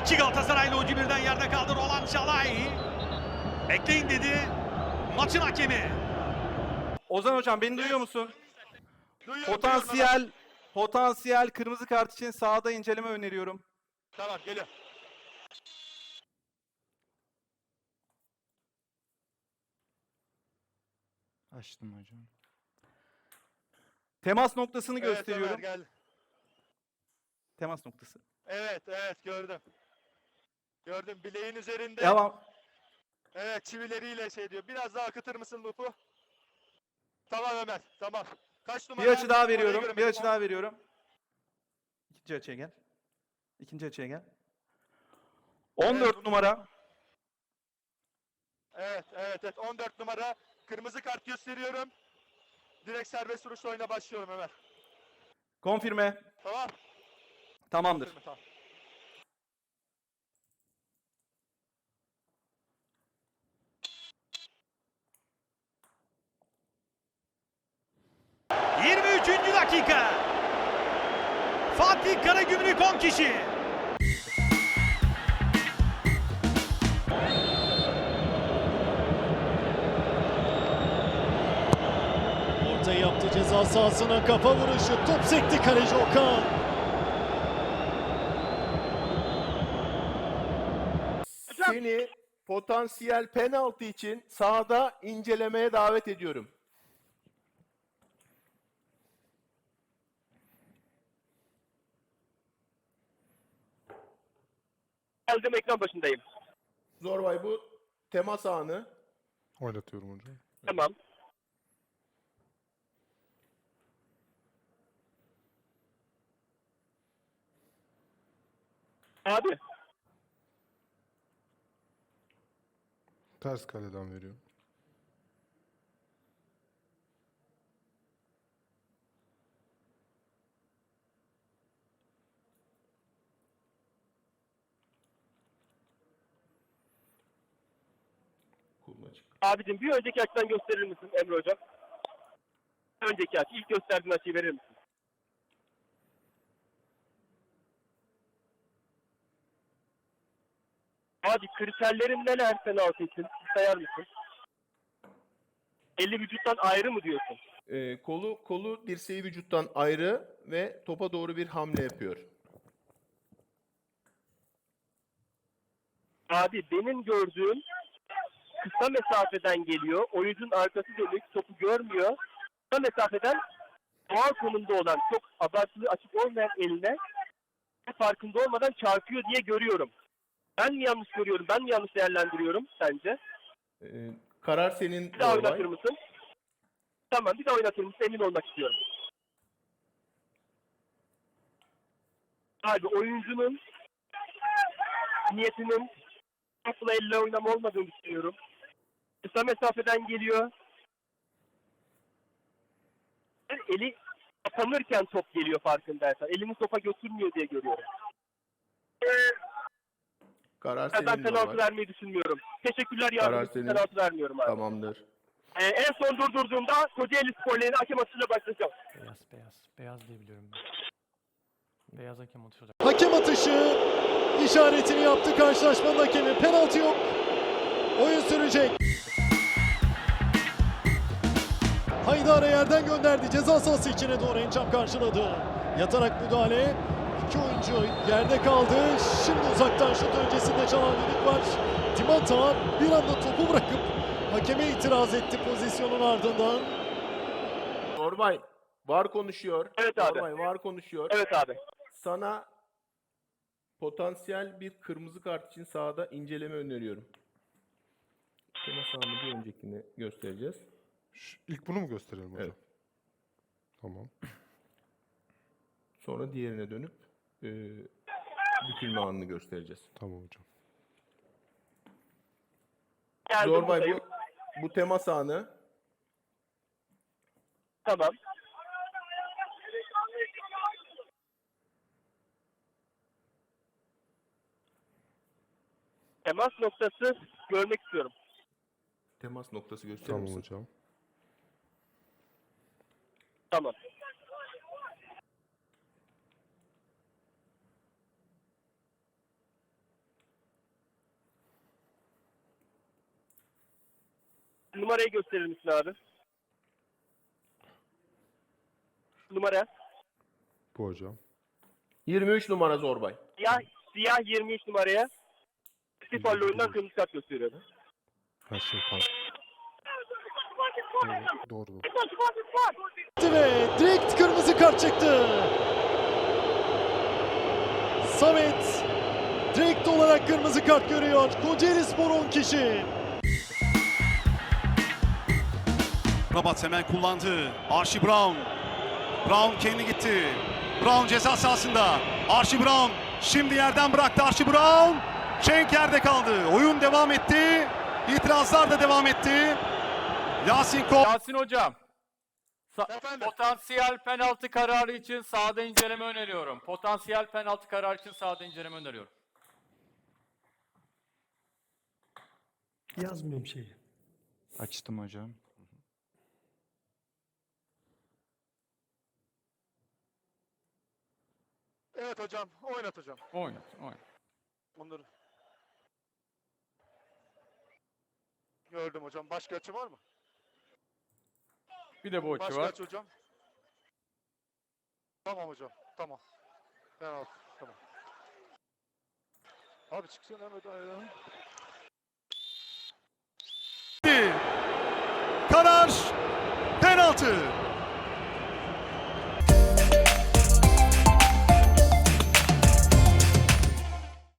Oci birden yerde kaldı Roland Şalay. Bekleyin dedi. Maçın hakemi. Ozan hocam beni duyuyor musun? Duyuyorum, Potansiyel potansiyel kırmızı kart için sahada inceleme öneriyorum. Tamam geliyor. Açtım hocam. Temas noktasını Evet, gösteriyorum. Ömer, gel. Temas noktası. Evet evet gördüm. Gördüm bileğin üzerinde. Devam. Evet çivileriyle şey diyor. Biraz daha akıtır mısın Lupu? Tamam Ömer tamam. Kaç numara? Bir açı daha veriyorum. Bir açı daha veriyorum. İkinci açıya gel. İkinci açıya gel. 14 bunu- numara. Evet evet evet 14 numara. Kırmızı kart gösteriyorum. Direkt serbest vuruş oyuna başlıyorum Ömer. Konfirme. Tamam. Tamamdır. Tamam. 23. dakika. Fatih Karagümrük 10 kişi. Orta yaptı ceza sahasına kafa vuruşu. Top sekti kaleci Okan. Seni potansiyel penaltı için sahada incelemeye davet ediyorum. Geldim ekran başındayım. Zorbay bu temas anı. Oynatıyorum hocam. Tamam. Abi Ters kaleden veriyorum. Abicim bir önceki açıdan gösterir misin Emre hocam? Bir önceki açı. ilk gösterdiğin açıyı verir misin? Abi kriterlerin neler penaltı için? Sayar mısın? 50 vücuttan ayrı mı diyorsun? Ee, kolu kolu dirseği vücuttan ayrı ve topa doğru bir hamle yapıyor. Abi benim gördüğüm kısa mesafeden geliyor. Oyuncunun arkası dönük, topu görmüyor. Kısa mesafeden doğal konumda olan, çok abartılı açık olmayan eline farkında olmadan çarpıyor diye görüyorum. Ben mi yanlış görüyorum, ben mi yanlış değerlendiriyorum sence? Ee, karar senin Bir daha oynatır mısın? Tamam bir daha oynatır mısın? Emin olmak istiyorum. Abi oyuncunun niyetinin topla elle oynama olmadığını düşünüyorum. Kısa mesafeden geliyor. Eli kapanırken top geliyor farkındaysan. Elini topa götürmüyor diye görüyorum. Karar Ben senin penaltı Zorbay. vermeyi düşünmüyorum. Teşekkürler Karar yardımcı. senin. Penaltı vermiyorum abi. Tamamdır. Ee, en son durdurduğumda Kocaeli Spor Ligi'ne hakem atışıyla başlayacağım. Beyaz beyaz. Beyaz diye biliyorum ben. Beyaz hakem oturacak. Hakem atışı işaretini yaptı karşılaşmanın hakemi. Penaltı yok. Oyun sürecek. Haydar'a yerden gönderdi. Ceza sahası içine doğru Encam karşıladı. Yatarak müdahale. İki oyuncu yerde kaldı. Şimdi uzaktan şut öncesinde çalan düdük var. Timata bir anda topu bırakıp hakeme itiraz etti pozisyonun ardından. Zorbay var konuşuyor. Evet abi. Zorbay var konuşuyor. Evet abi. Sana potansiyel bir kırmızı kart için sahada inceleme öneriyorum. Temas anı bir öncekini göstereceğiz. İlk bunu mu gösterelim hocam? Evet. Tamam. Sonra diğerine dönüp e, bükülme anını göstereceğiz. Tamam hocam. Geldim Zorbay buradayım. bu, bu temas anı. Tamam. Temas noktası görmek istiyorum. Temas noktası gösterir Tamam misin? hocam. Tamam. Numarayı gösterir misin abi? Numara. Bu hocam. 23 numara Zorbay. Siyah, siyah 23 numaraya. Stifalı oyundan kırmızı kart gösteriyor. Her şey tamam. Doğru doğru. ve direkt kırmızı kart çıktı. Samet direkt olarak kırmızı kart görüyor. Kocaeli Spor 10 kişi. Rabat hemen kullandı. Archie Brown. Brown kendi gitti. Brown ceza sahasında. Archie Brown şimdi yerden bıraktı Archie Brown. Cenk yerde kaldı. Oyun devam etti. İtirazlar da devam etti. Yasin Kol. Yasin hocam. sa- Efendim? Potansiyel penaltı kararı için sahada inceleme öneriyorum. Potansiyel penaltı kararı için sahada inceleme öneriyorum. Yazmıyorum şeyi. Açtım hocam. Evet hocam. Oynat hocam. Oynat, oynat. Onları. Gördüm hocam. Başka açı var mı? Bir de bu açı Başka var. açı hocam. Tamam hocam. Tamam. Penaltı. Tamam. Abi çıksana hemen. Karar penaltı.